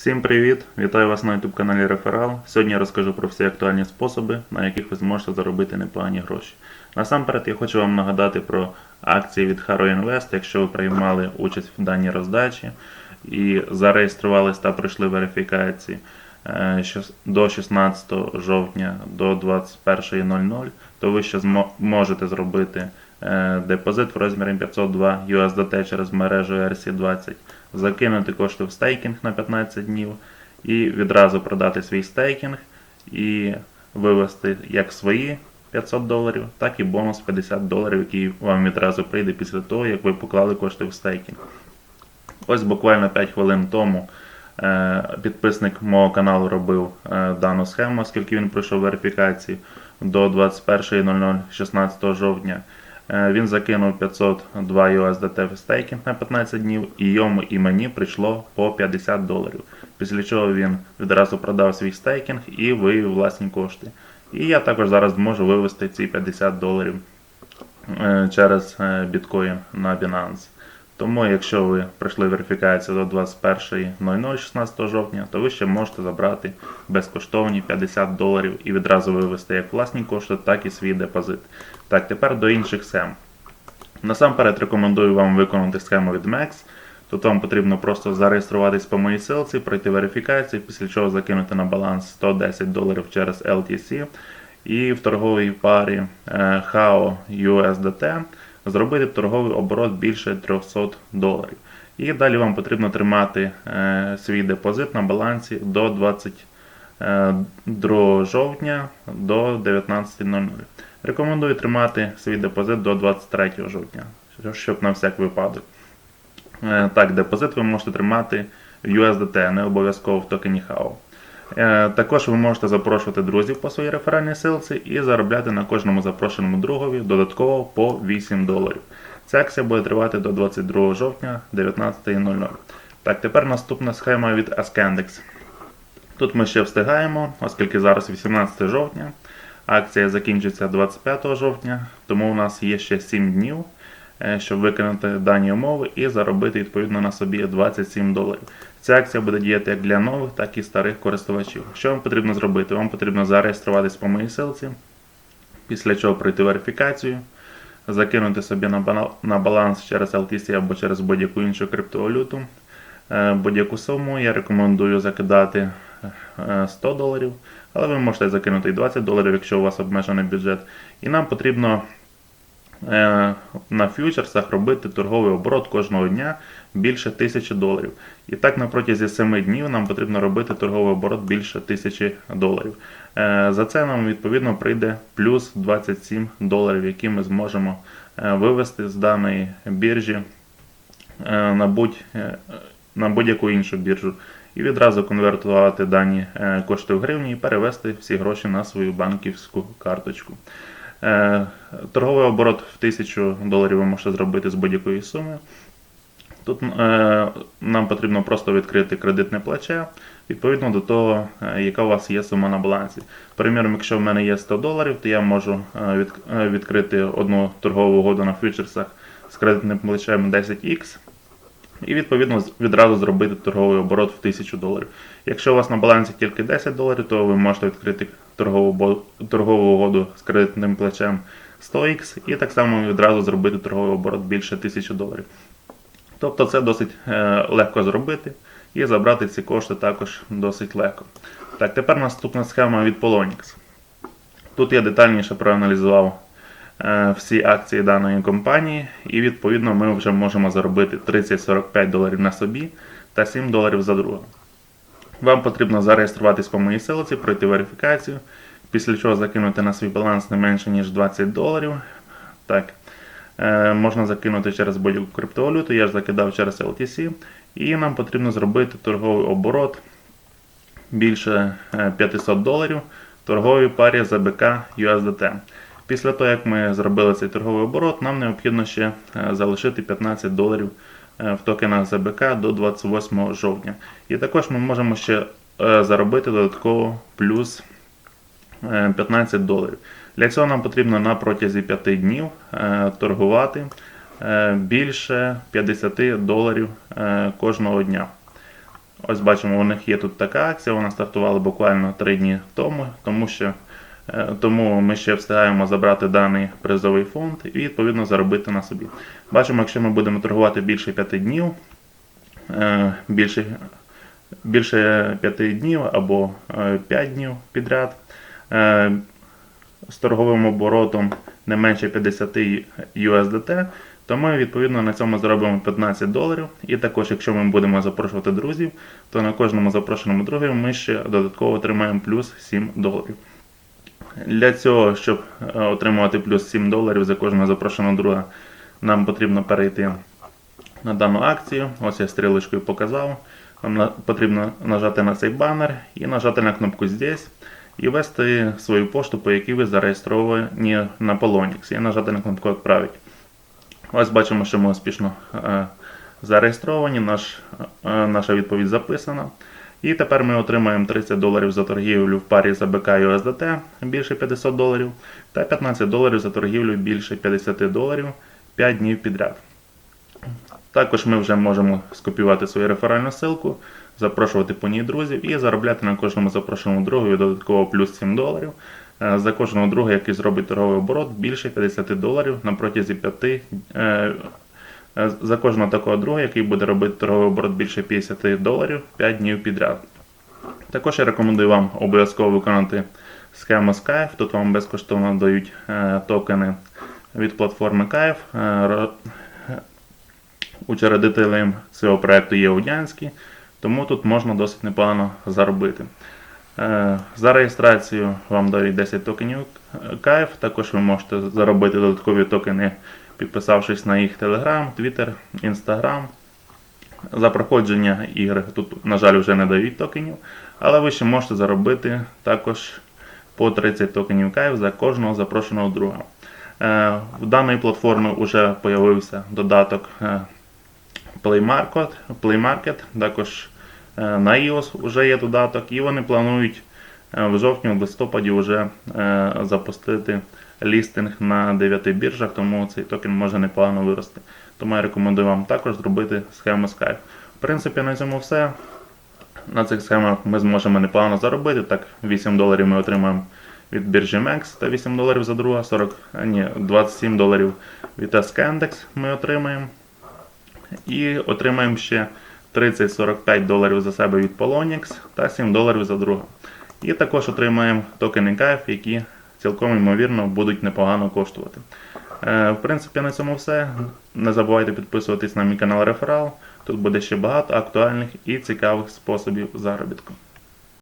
Всім привіт! Вітаю вас на YouTube каналі Реферал. Сьогодні я розкажу про всі актуальні способи, на яких ви зможете заробити непогані гроші. Насамперед я хочу вам нагадати про акції від Haro Invest, якщо ви приймали участь в даній роздачі і зареєструвались та пройшли верифікації е, до 16 жовтня до 21.00, то ви ще можете зробити е, депозит в розмірі 502 USDT через мережу ERC20, закинути кошти в стейкінг на 15 днів і відразу продати свій стейкінг і вивести як свої 500 доларів, так і бонус 50 доларів, який вам відразу прийде після того, як ви поклали кошти в стейкінг. Ось буквально 5 хвилин тому е, підписник мого каналу робив е, дану схему, оскільки він пройшов верифікацію до 21.00 16 жовтня. Е, Він закинув 502 USDT в стейкінг на 15 днів, і йому і мені прийшло по 50 доларів. Після чого він відразу продав свій стейкінг і вивів власні кошти. І я також зараз можу вивести ці 50 доларів е, через е, біткоін на Binance. Тому, якщо ви пройшли верифікацію до 21.00 16 жовтня, то ви ще можете забрати безкоштовні 50 доларів і відразу вивести як власні кошти, так і свій депозит. Так, тепер до інших схем. Насамперед рекомендую вам виконати схему від MEX. Тут вам потрібно просто зареєструватись по моїй силці, пройти верифікацію, після чого закинути на баланс 110 доларів через LTC і в торговій парі е, HAO USDT зробити торговий оборот більше 300 доларів. І далі вам потрібно тримати е, свій депозит на балансі до 22 жовтня до 19.00. Рекомендую тримати свій депозит до 23 жовтня, щоб на всяк випадок. Е, Так, депозит ви можете тримати в USDT, не обов'язково в токені HAO. Е, Також ви можете запрошувати друзів по своїй реферальній силці і заробляти на кожному запрошеному другові додатково по 8 доларів. Ця акція буде тривати до 22 жовтня 19.00. Так, тепер наступна схема від Ascendex. Тут ми ще встигаємо, оскільки зараз 18 жовтня. Акція закінчиться 25 жовтня, тому у нас є ще 7 днів, щоб виконати дані умови і заробити відповідно на собі 27 доларів. Ця акція буде діяти як для нових, так і старих користувачів. Що вам потрібно зробити? Вам потрібно зареєструватись по моїй силці, після чого пройти верифікацію, закинути собі на баланс через LTC або через будь-яку іншу криптовалюту. Е, Будь-яку суму я рекомендую закидати е, 100 доларів, але ви можете закинути і 20 доларів, якщо у вас обмежений бюджет. І нам потрібно е, на фьючерсах робити торговий оборот кожного дня більше 1000 доларів. І так на протязі 7 днів нам потрібно робити торговий оборот більше 1000 доларів. Е, За це нам відповідно прийде плюс 27 доларів, які ми зможемо е, вивести з даної біржі е, на будь е, будь-яку іншу біржу і відразу конвертувати дані е, кошти в гривні і перевести всі гроші на свою банківську карточку. Е, Торговий оборот в 1000 доларів ви можете зробити з будь-якої суми. Тут е, нам потрібно просто відкрити кредитне плече відповідно до того, е, яка у вас є сума на балансі. Приміром, якщо в мене є 100 доларів, то я можу е, від, відкрити одну торгову угоду на фьючерсах з кредитним плечем 10x і відповідно відразу зробити торговий оборот в 1000 доларів. Якщо у вас на балансі тільки 10 доларів, то ви можете відкрити торгову, угоду з кредитним плечем 100x і так само відразу зробити торговий оборот більше 1000 доларів. Тобто це досить е, легко зробити і забрати ці кошти також досить легко. Так, тепер наступна схема від Polonix. Тут я детальніше проаналізував всі акції даної компанії, і відповідно ми вже можемо заробити 30-45 доларів на собі та 7 доларів за друга. Вам потрібно зареєструватись по моїй силці, пройти верифікацію, після чого закинути на свій баланс не менше, ніж 20 доларів. Так, е, можна закинути через будь-яку криптовалюту, я ж закидав через LTC, і нам потрібно зробити торговий оборот більше е, 500 доларів в торговій парі ЗБК USDT. Після того, як ми зробили цей торговий оборот, нам необхідно ще е, залишити 15 доларів е, в токенах ЗБК до 28 жовтня. І також ми можемо ще е, заробити додатково плюс е, 15 доларів. Для цього нам потрібно на протязі 5 днів торгувати більше 50 доларів кожного дня. Ось бачимо, у них є тут така акція, вона стартувала буквально 3 дні тому, тому що тому ми ще встигаємо забрати даний призовий фонд і відповідно заробити на собі. Бачимо, якщо ми будемо торгувати більше 5 днів, е, більше, більше 5 днів або 5 днів підряд. е, З торговим оборотом не менше 50 USDT, то ми відповідно на цьому заробимо 15 доларів. І також, якщо ми будемо запрошувати друзів, то на кожному запрошеному друзі ми ще додатково отримаємо плюс 7 доларів. Для цього, щоб е, отримувати плюс 7 доларів за кожного запрошеного друга, нам потрібно перейти на дану акцію. Ось я стрілочкою показав. Вам потрібно нажати на цей банер і нажати на кнопку здесь і ввести свою пошту, по якій ви зареєстровані на Polonix, і нажати на кнопку Отправити. Ось бачимо, що ми успішно е, зареєстровані, наш, е, наша відповідь записана. І тепер ми отримаємо 30 доларів за торгівлю в парі за БК і USDT більше 500 доларів, та 15 доларів за торгівлю більше 50 доларів 5 днів підряд. Також ми вже можемо скопіювати свою реферальну ссылку, запрошувати по ній друзів і заробляти на кожному запрошеному другові додатково плюс 7 доларів. Е, За кожного друга, який зробить торговий оборот більше 50 доларів на протязі 5 е, е, за кожного такого друга, який буде робити торговий оборот більше 50 доларів 5 днів підряд. Також я рекомендую вам обов'язково виконати схему Skype. Тут вам безкоштовно дають е, токени від платформи Kaiv. Е, Учредителем цього проекту є Удянський, тому тут можна досить непогано заробити. Е, За реєстрацію вам дають 10 токенів Kaiv. Також ви можете заробити додаткові токени, підписавшись на їх Telegram, Twitter, Instagram. За проходження ігри тут, на жаль, вже не дають токенів, але ви ще можете заробити також по 30 токенів Kaiv за кожного запрошеного друга. Е, В даної платформи вже з'явився додаток е, Play Market, Play Market, також е, на iOS вже є додаток, і вони планують е, в жовтні-листопаді вже е, запустити лістинг на 9 біржах, тому цей токен може непогано вирости. Тому я рекомендую вам також зробити схему Skype. В принципі, на цьому все. На цих схемах ми зможемо непогано заробити. Так, 8 доларів ми отримаємо від біржі MEX та 8 доларів за друга, 40, ні, 27 доларів від SKNDEX ми отримаємо. І отримаємо ще 30-45 доларів за себе від Polonix та 7 доларів за друга. І також отримаємо токени кайф, які цілком ймовірно будуть непогано коштувати. Е, В принципі, на цьому все. Не забувайте підписуватись на мій канал Реферал. Тут буде ще багато актуальних і цікавих способів заробітку.